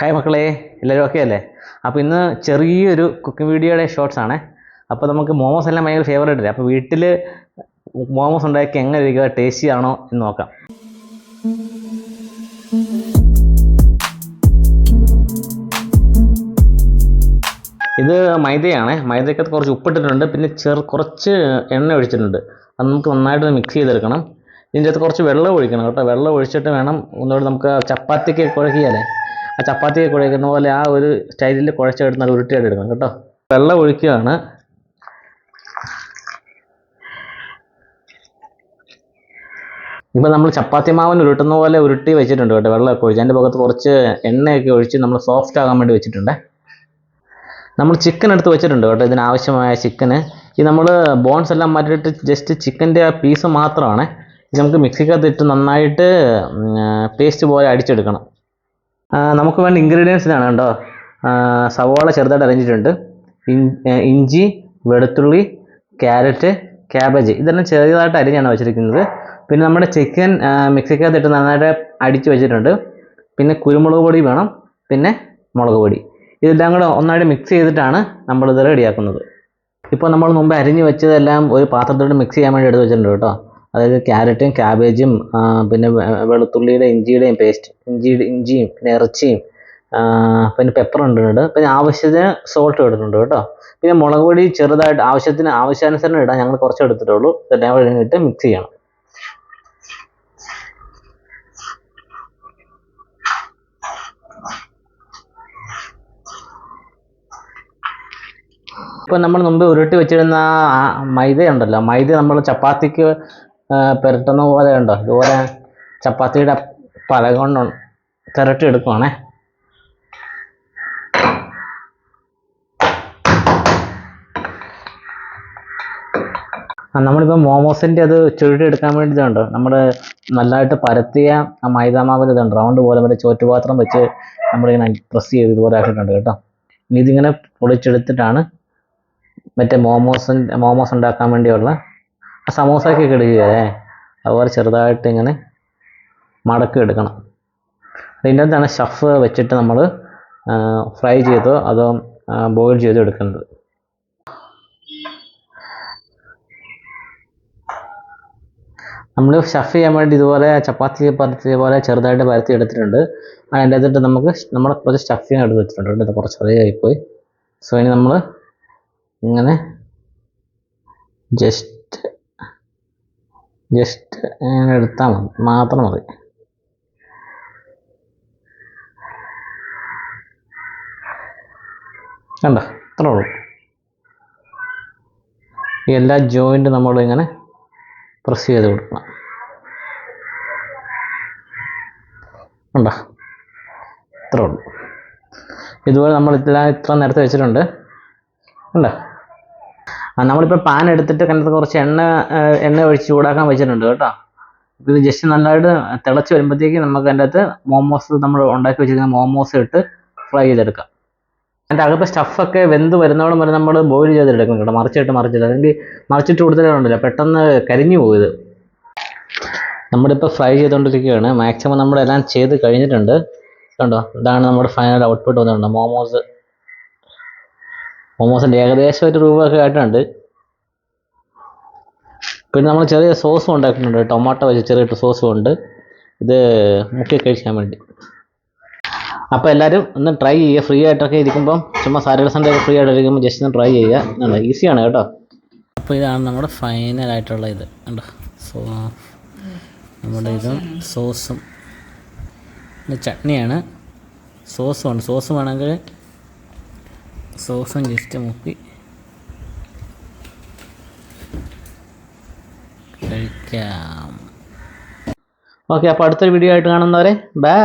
Hi മക്കളെ എല്ലാവരും okay അല്ലേ? അപ്പോൾ ഇന്ന് ചെറിയൊരു കുക്കിംഗ് വീഡിയോയുടെ ഷോർട്സ് ആണ്. അപ്പോൾ നമുക്ക് മോമോസ് എല്ലാം ഭയങ്കര ഫേവറേറ്റ് അല്ലേ? അപ്പോൾ വീട്ടിൽ മോമോസ് ഉണ്ടാക്കി എങ്ങനെ ഇരിക്കുക ടേസ്റ്റി ആണോ എന്ന് നോക്കാം. ഇത് മൈദയാണ്. മൈദയ്ക്ക് കുറച്ച് ഉപ്പിട്ടിട്ടുണ്ട്. പിന്നെ ചെറു കുറച്ച് എണ്ണ ഒഴിച്ചിട്ടുണ്ട്. അത് നമുക്ക് നന്നായിട്ട് മിക്സ് ചെയ്തെടുക്കണം. ഇതിന്റെ അകത്ത് കുറച്ച് വെള്ളം ഒഴിക്കണം കേട്ടോ. വെള്ളം ഒഴിച്ചിട്ട് വേണം ഒന്നുകൂടി നമുക്ക് ചപ്പാത്തിക്ക് കുഴക്കിയാലേ. ആ ചപ്പാത്തി കുഴക്കുന്ന പോലെ ആ ഒരു സ്റ്റൈലിൽ കുഴച്ചെടുത്ത് നല്ല ഉരുട്ടിയായിട്ട് എടുക്കണം കേട്ടോ. വെള്ളം ഒഴിക്കുകയാണ്. ഇപ്പം നമ്മൾ ചപ്പാത്തി മാവിന് ഉരുട്ടുന്ന പോലെ ഉരുട്ടി വെച്ചിട്ടുണ്ട് കേട്ടോ വെള്ളമൊക്കെ ഒഴിച്ച്. അതിന്റെ ഭാഗത്ത് കുറച്ച് എണ്ണയൊക്കെ ഒഴിച്ച് നമ്മൾ സോഫ്റ്റ് ആകാൻ വേണ്ടി വെച്ചിട്ടുണ്ട്. നമ്മൾ ചിക്കൻ എടുത്ത് വെച്ചിട്ടുണ്ട് കേട്ടോ ഇതിനാവശ്യമായ ചിക്കന് ഈ നമ്മൾ ബോൺസ് എല്ലാം മാറ്റിയിട്ട് ജസ്റ്റ് ചിക്കന്റെ ആ പീസ് മാത്രമാണ്. ഇത് നമുക്ക് മിക്സിക്കകത്ത് ഇട്ട് നന്നായിട്ട് പേസ്റ്റ് പോലെ അടിച്ചെടുക്കണം. നമുക്ക് വേണ്ട ഇൻഗ്രീഡിയൻസിനാണ് കേട്ടോ. സവോള ചെറുതായിട്ട് അരിഞ്ഞിട്ടുണ്ട്. ഇഞ്ചി വെളുത്തുള്ളി ക്യാരറ്റ് ക്യാബേജ്. ഇതെല്ലാം ചെറിയതായിട്ട് അരിഞ്ഞാണ് വെച്ചിരിക്കുന്നത്. പിന്നെ നമ്മുടെ ചിക്കൻ മിക്സിക്കകത്ത് ഇട്ട് നന്നായിട്ട് അടിച്ച് വെച്ചിട്ടുണ്ട്. പിന്നെ കുരുമുളക് പൊടി വേണം പിന്നെ മുളക് പൊടി. ഇതെല്ലാം കൂടെ ഒന്നായിട്ട് മിക്സ് ചെയ്തിട്ടാണ് നമ്മളിത് റെഡിയാക്കുന്നത് ഇപ്പോൾ നമ്മൾ മുമ്പ് അരിഞ്ഞ് വെച്ചതെല്ലാം ഒരു പാത്രത്തോട് മിക്സ് ചെയ്യാൻ വേണ്ടി എടുത്ത് വെച്ചിട്ടുണ്ട് കേട്ടോ. അതായത് ക്യാരറ്റും ക്യാബേജും പിന്നെ വെളുത്തുള്ളിയുടെ ഇഞ്ചിയുടെയും പേസ്റ്റ് ഇഞ്ചിയുടെ ഇഞ്ചിയും പിന്നെ ഇറച്ചിയും പിന്നെ പെപ്പർ ഇട്ടിട്ടുണ്ട്. പിന്നെ ആവശ്യത്തിന് സോൾട്ട് ഇട്ടിട്ടുണ്ട് കേട്ടോ. പിന്നെ മുളക് പൊടി ചെറുതായിട്ട് ആവശ്യത്തിന് ആവശ്യാനുസരണം ഇടാൻ ഞങ്ങൾ കുറച്ച് എടുത്തിട്ടുള്ളൂ. ഇതെല്ലാം കൂടെ ഇട്ട് മിക്സ് ചെയ്യണം. ഇപ്പം നമ്മൾ മുമ്പ് ഉരുട്ടി വെച്ചിരുന്ന മൈദ ഉണ്ടല്ലോ മൈദ നമ്മൾ ചപ്പാത്തിക്ക് പുരട്ടുന്ന പോലെ ഉണ്ടോ? ഇതുപോലെ ചപ്പാത്തിയുടെ പല കൊണ്ട് തിരട്ടി എടുക്കുവാണേ. നമ്മളിപ്പോൾ മോമോസിന്റെ അത് ചുരുട്ടി എടുക്കാൻ വേണ്ടി ഇതുണ്ട്? നമ്മൾ നല്ലതായിട്ട് പരത്തിയ ആ മൈദ മാവിൽ ഇതുണ്ട്? റൗണ്ട് പോലെ മറ്റേ ചോറ്റുപാത്രം വെച്ച് നമ്മളിങ്ങനെ പ്രസ് ചെയ്ത് ഇതുപോലെ ആക്കിയിട്ടുണ്ട് കേട്ടോ. ഇനി ഇതിങ്ങനെ പൊളിച്ചെടുത്തിട്ടാണ് മറ്റേ മോമോസ് മോമോസ് ഉണ്ടാക്കാൻ വേണ്ടിയുള്ള സമോസയൊക്കെ ഇടുകയല്ലേ അതുപോലെ ചെറുതായിട്ട് ഇങ്ങനെ മടക്കി എടുക്കണം. അതിന്റെ അകത്താണ് ഷഫ് വെച്ചിട്ട് നമ്മൾ ഫ്രൈ ചെയ്തോ അതോ ബോയിൽ ചെയ്തോ എടുക്കേണ്ടത്. നമ്മൾ ഷഫ് ചെയ്യാൻ വേണ്ടി ഇതുപോലെ ചപ്പാത്തി പരത്തിയ പോലെ ചെറുതായിട്ട് പരത്തി എടുത്തിട്ടുണ്ട്. അതിന്റെ അകത്തിട്ട് നമുക്ക് നമ്മൾ കുറച്ച് സ്റ്റഫിങ് എടുത്ത് വെച്ചിട്ടുണ്ട് കേട്ടോ. കുറച്ച് പോയി സോ ഇനി നമ്മൾ ഇങ്ങനെ ജസ്റ്റ് ജസ്റ്റ് ഇങ്ങനെ എടുത്താൽ മതി. മാത്രം മതി. കണ്ടോ? അത്രേ ഉള്ളൂ. ഈ എല്ലാ ജോയിന്റും നമ്മളിങ്ങനെ പ്രസ് ചെയ്ത് കൊടുക്കണം. കണ്ടോ? ഇത്രേ ഉള്ളൂ. ഇതുപോലെ നമ്മൾ ഇത്ര ഇത്ര നേരത്തെ വെച്ചിട്ടുണ്ട്. കണ്ടോ? നമ്മളിപ്പോൾ പാൻ എടുത്തിട്ട് കണ്ടത് കുറച്ച് എണ്ണ എണ്ണ ഒഴിച്ച് ചൂടാക്കാൻ വെച്ചിട്ടുണ്ട് കേട്ടോ. ഇത് ജസ്റ്റ് നന്നായിട്ട് തിളച്ച് വരുമ്പോഴത്തേക്ക് നമുക്ക് അതിന്റെ അകത്ത് മോമോസ് നമ്മൾ ഉണ്ടാക്കി വെച്ചിരിക്കുന്ന മോമോസ് ഇട്ട് ഫ്രൈ ചെയ്തെടുക്കാം. അതിന്റെ അകത്ത് സ്റ്റഫൊക്കെ വെന്ത് വരുന്നോളം വരെ നമ്മൾ ബോയിൽ ചെയ്തെടുക്കണം കേട്ടോ മറിച്ചിട്ട് മറിച്ചിട്ട്. അല്ലെങ്കിൽ മറിച്ചിട്ട് കൊടുത്തിട്ടുണ്ടല്ലോ പെട്ടെന്ന് കരിഞ്ഞു പോയത് നമ്മളിപ്പോൾ ഫ്രൈ ചെയ്തുകൊണ്ടിരിക്കുകയാണ് മാക്സിമം നമ്മളെല്ലാം ചെയ്ത് കഴിഞ്ഞിട്ടുണ്ട്. കണ്ടോ? ഇതാണ് നമ്മുടെ ഫൈനൽ ഔട്ട്പുട്ട് വന്നിട്ടുണ്ട് മോമോസ് മോമോസിന്റെ ഏകദേശം ഒരു രൂപയൊക്കെ ആയിട്ടുണ്ട്. പിന്നെ നമ്മൾ ചെറിയ സോസും ഉണ്ടാക്കിയിട്ടുണ്ട്. ടൊമാറ്റോ വെച്ച് ചെറിയ സോസും ഉണ്ട് ഇത് മുക്കി കഴിക്കാൻ വേണ്ടി. അപ്പോൾ എല്ലാവരും ഒന്ന് ട്രൈ ചെയ്യുക. ഫ്രീ ആയിട്ടൊക്കെ ഇരിക്കുമ്പം ചുമ്മാ സാറ്റർഡേ സൺഡേ ഒക്കെ ഫ്രീ ആയിട്ട് ഇരിക്കുമ്പോൾ ജസ്റ്റ് ഒന്ന് ട്രൈ ചെയ്യുക. ഈസിയാണ് കേട്ടോ. അപ്പോൾ ഇതാണ് നമ്മുടെ ഫൈനൽ ആയിട്ടുള്ള ഇത്. കണ്ടോ? സോ നമ്മുടെ ഇതും സോസും. ചട്നിയാണ്. സോസും ഉണ്ട്. സോസ് വേണമെങ്കിൽ സോസും ജസ്റ്റ് മുക്കി. കഴിക്കാം. ഓക്കെ അപ്പോൾ അടുത്തൊരു വീഡിയോ ആയിട്ട് കാണുന്നവരെ ബൈ